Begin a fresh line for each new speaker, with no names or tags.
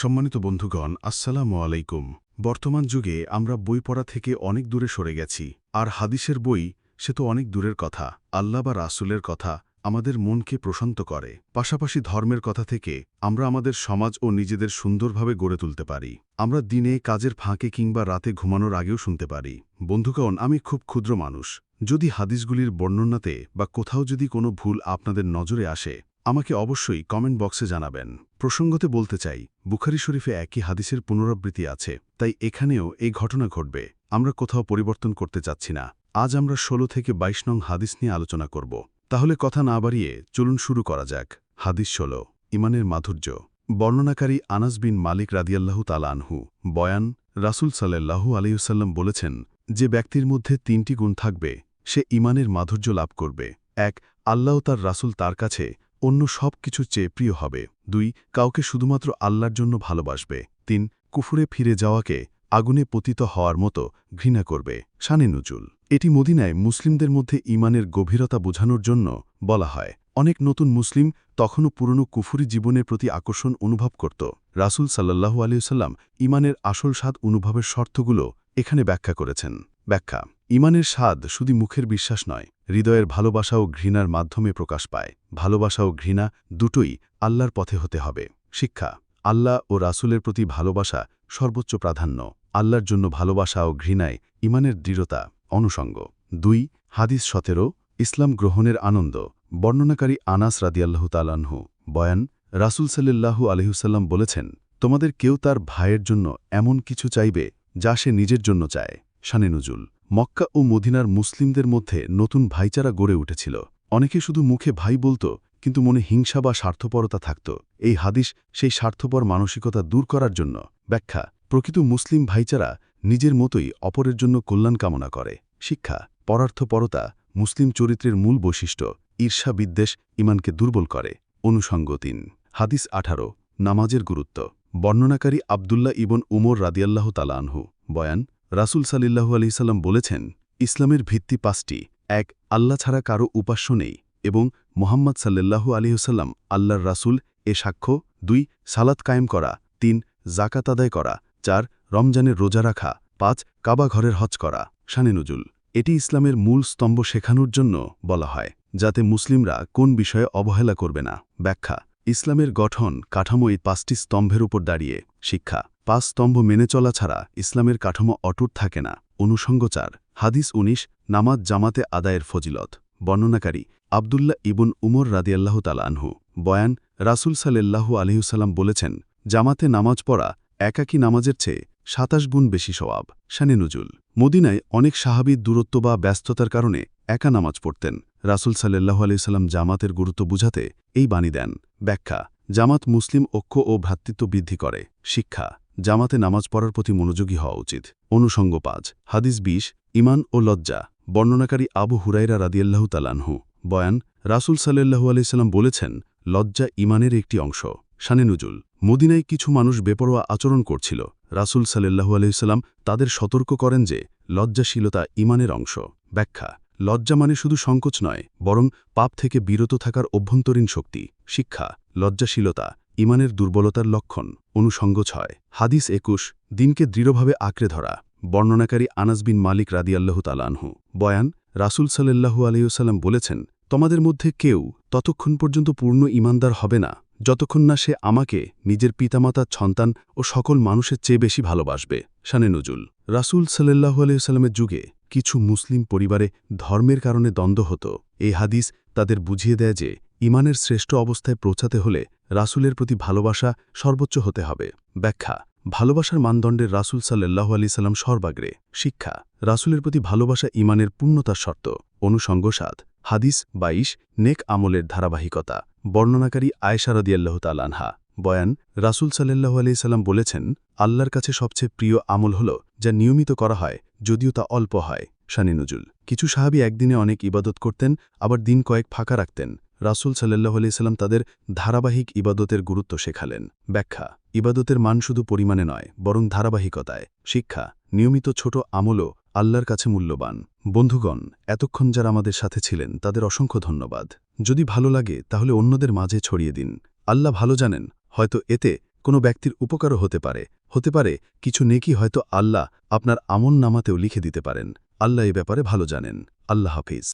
সম্মানিত বন্ধুগণ, আসসালামু আলাইকুম। বর্তমান যুগে আমরা বই পড়া থেকে অনেক দূরে সরে গেছি, আর হাদিসের বই সে তো অনেক দূরের কথা, আল্লাহ বা রাসুলের কথা আমাদের মনকে প্রশান্ত করে। পাশাপাশি ধর্মের কথা থেকে আমরা আমাদের সমাজ ও নিজেদের সুন্দরভাবে গড়ে তুলতে পারি। আমরা দিনে কাজের ফাঁকে কিংবা রাতে ঘুমানোর আগেও শুনতে পারি। বন্ধুগণ, আমি খুব ক্ষুদ্র মানুষ। যদি হাদিসগুলির বর্ণনাতে বা কোথাও যদি কোনো ভুল আপনাদের নজরে আসে আমাকে অবশ্যই কমেন্ট বক্সে জানাবেন। প্রসঙ্গতে বলতে চাই, বুখারি শরীফে একই হাদিসের পুনরাবৃত্তি আছে, তাই এখানেও এই ঘটনা ঘটবে। আমরা কোথাও পরিবর্তন করতে চাচ্ছি না। আজ আমরা ১৬ থেকে ২২ নং হাদিস নিয়ে আলোচনা করব। তাহলে কথা না বাড়িয়ে চলুন শুরু করা যাক। হাদিস ১৬ ইমানের মাধুর্য। বর্ণনাকারী আনাস বিন মালিক রাদিয়াল্লাহু তালা আনহু, বয়ান, রাসুল সাল্লাল্লাহু আলিউসাল্লাম বলেছেন, যে ব্যক্তির মধ্যে তিনটি গুণ থাকবে, সে ইমানের মাধুর্য লাভ করবে। এক, আল্লাহ তার রাসুল তার কাছে অন্য সব কিছু চেয়ে প্রিয় হবে। দুই, কাউকে শুধুমাত্র আল্লাহর জন্য ভালোবাসবে। তিন, কুফুরে ফিরে যাওয়াকে আগুনে পতিত হওয়ার মতো ঘৃণা করবে। শানে নজুল এটি মদিনায় মুসলিমদের মধ্যে ইমানের গভীরতা বোঝানোর জন্য বলা হয়। অনেক নতুন মুসলিম তখনও পুরনো কুফুরি জীবনের প্রতি আকর্ষণ অনুভব করত। রাসুল সাল্লাহু আলিয়াল্লাম ইমানের আসল স্বাদ অনুভবের শর্তগুলো এখানে ব্যাখ্যা করেছেন। ব্যাখ্যা ইমানের স্বাদ শুধু মুখের বিশ্বাস নয়, হৃদয়ের ভালোবাসা ও ঘৃণার মাধ্যমে প্রকাশ পায়। ভালোবাসা ও ঘৃণা দুটোই আল্লাহর পথে হতে হবে। শিক্ষা, আল্লাহ ও রাসুলের প্রতি ভালোবাসা সর্বোচ্চ প্রাধান্য। আল্লাহর জন্য ভালোবাসা ও ঘৃণায় ইমানের দৃঢ়তা। অনুষঙ্গ দুই, হাদিস সতেরো, ইসলাম গ্রহণের আনন্দ। বর্ণনাকারী আনাস রাদিয়াল্লাহু তালাহু বয়ান, রাসুল সাল্লাল্লাহু আলহিউসাল্লাম বলেছেন, তোমাদের কেউ তার ভাইয়ের জন্য এমন কিছু চাইবে যা সে নিজের জন্য চায়। শানে নজুল মক্কা ও মদিনার মুসলিমদের মধ্যে নতুন ভাইচারা গড়ে উঠেছিল। অনেকে শুধু মুখে ভাই বলত, কিন্তু মনে হিংসা বা স্বার্থপরতা থাকত। এই হাদিস সেই স্বার্থপর মানসিকতা দূর করার জন্য ব্যাখ্যা, প্রকৃত মুসলিম ভাইচারা নিজের মতোই অপরের জন্য কল্যাণ কামনা করে। শিক্ষা, পরার্থপরতা মুসলিম চরিত্রের মূল বৈশিষ্ট্য, ঈর্ষা বিদ্বেষ ইমানকে দুর্বল করে। অনুষঙ্গ তিন হাদিস আঠারো, নামাজের গুরুত্ব। বর্ণনাকারী আবদুল্লাহ ইবন উমর রাদিয়াল্লাহ তালানহু বয়ান রাসুল সাল্লাহু আলিসাল্লাম বলেছেন, ইসলামের ভিত্তি পাঁচটি। এক, আল্লাহ ছাড়া কারও উপাস্য নেই এবং মোহাম্মদ সাল্লাল্লাহু আলিহসাল্লাম আল্লাহর রাসুল, এ সাক্ষ্য। দুই, সালাত কায়েম করা। তিন জাকাত আদায় করা। চার, রমজানের রোজা রাখা। পাঁচ, কাবা ঘরের হজ করা। শানে নজুল। এটি ইসলামের মূল স্তম্ভ শেখানোর জন্য বলা হয়, যাতে মুসলিমরা কোন বিষয়ে অবহেলা করবে না। ব্যাখ্যা, ইসলামের গঠন কাঠামো এই পাঁচটি স্তম্ভের উপর দাঁড়িয়ে। শিক্ষা পাঁচ স্তম্ভ মেনে চলা ছাড়া ইসলামের কাঠামো অটুট থাকে না। অনুষঙ্গচার হাদিস উনিশ, নামাজ জামাতে আদায়ের ফজিলত। বর্ণনাকারী, আবদুল্লাহ ইবুন উমর রাদিয়াল্লাহ তালানহু বয়ান, রাসুল সাল্লাল্লাহু আলহিউসাল্লাম বলেছেন, জামাতে নামাজ পড়া একাকী নামাজের চেয়ে সাতাশ গুণ বেশি স্বভাব শানে নজুল। মদিনায় অনেক সাহাবিদ দূরত্ব বা ব্যস্ততার কারণে একা নামাজ পড়তেন। রাসুল সাল্লাহ আলিয়াল্লাম জামাতের গুরুত্ব বুঝাতে এই বাণী দেন। ব্যাখ্যা, জামাত মুসলিম ঐক্য ও ভ্রাতৃত্ব বৃদ্ধি করে। শিক্ষা জামাতে নামাজ পড়ার প্রতি মনোযোগী হওয়া উচিত। অনুষঙ্গ পাঁচ, হাদিস বিশ ইমান ও লজ্জা, বর্ণনাকারী আবু হুরাইরা রাদিয়াল্লাহু তালানহু বয়ান, রাসুল সাল্লাহু আলাইসাল্লাম বলেছেন, লজ্জা ইমানের একটি অংশ। শানে নজুল, মদিনায় কিছু মানুষ বেপরোয়া আচরণ করছিল। রাসুল সাল্লাহু আলাইসাল্লাম তাদের সতর্ক করেন যে, লজ্জাশীলতা ইমানের অংশ। ব্যাখ্যা, লজ্জা মানে শুধু সংকোচ নয়, বরং পাপ থেকে বিরত থাকার অভ্যন্তরীণ শক্তি। শিক্ষা, লজ্জাশীলতা ইমানের দুর্বলতার লক্ষণ অনুষঙ্গ ছয়। হাদিস একুশ, দিনকে দৃঢ়ভাবে আঁকড়ে ধরা, বর্ণনাকারী আনাস বিন মালিক রাদিয়াল্লাহু তালানহু বয়ান, রাসুল সাল্লাহু আলিউসাল্লাম বলেছেন, তোমাদের মধ্যে কেউ ততক্ষণ পর্যন্ত পূর্ণ ইমানদার হবে না, যতক্ষণ না সে আমাকে, নিজের পিতামাতার সন্তান ও সকল মানুষের চেয়ে বেশি ভালোবাসবে। শানে নজুল রাসুল সাল্লাহু আলিয়াল্লামের যুগে কিছু মুসলিম পরিবারে ধর্মের কারণে দ্বন্দ্ব হতো। এই হাদিস তাদের বুঝিয়ে দেয় যে, ইমানের শ্রেষ্ঠ অবস্থায় পৌঁছাতে হলে রাসুলের প্রতি ভালোবাসা সর্বোচ্চ হতে হবে। ব্যাখ্যা, ভালোবাসার মানদণ্ডের রাসুল সাল্লাহ আলি সাল্লাম সর্বাগ্রে। শিক্ষা, রাসুলের প্রতি ভালোবাসা ইমানের পূর্ণতার শর্ত। অনুসঙ্গসাদ হাদিস বাইশ, নেক আমলের ধারাবাহিকতা। বর্ণনাকারী আয়সারদিয়াল্লাহ তালানহা বয়ান, রাসুল সাল্লাহু আলি সাল্লাম বলেছেন, আল্লাহর কাছে সবচেয়ে প্রিয় আমল হল, যা নিয়মিত করা হয়, যদিও তা অল্প হয়। শানি নজুল কিছু সাহাবি একদিনে অনেক ইবাদত করতেন, আবার দিন কয়েক ফাঁকা রাখতেন। রাসুল সাল্লাহ আলিয়াল্লাম তাদের ধারাবাহিক ইবাদতের গুরুত্ব শেখালেন। ব্যাখ্যা, ইবাদতের মান শুধু পরিমাণে নয়, বরং ধারাবাহিকতায়, শিক্ষা, নিয়মিত ছোট আমলও আল্লাহর কাছে মূল্যবান। বন্ধুগণ, এতক্ষণ যারা আমাদের সাথে ছিলেন, তাদের অসংখ্য ধন্যবাদ। যদি ভালো লাগে, তাহলে অন্যদের মাঝে ছড়িয়ে দিন। আল্লাহ ভালো জানেন, হয়তো এতে
কোনো ব্যক্তির উপকারও হতে পারে। হতে পারে, কিছু নেকি হয়তো আল্লাহ আপনার আমল নামাতেও লিখে দিতে পারেন। আল্লাহ এ ব্যাপারে ভালো জানেন। আল্লাহ হাফিজ।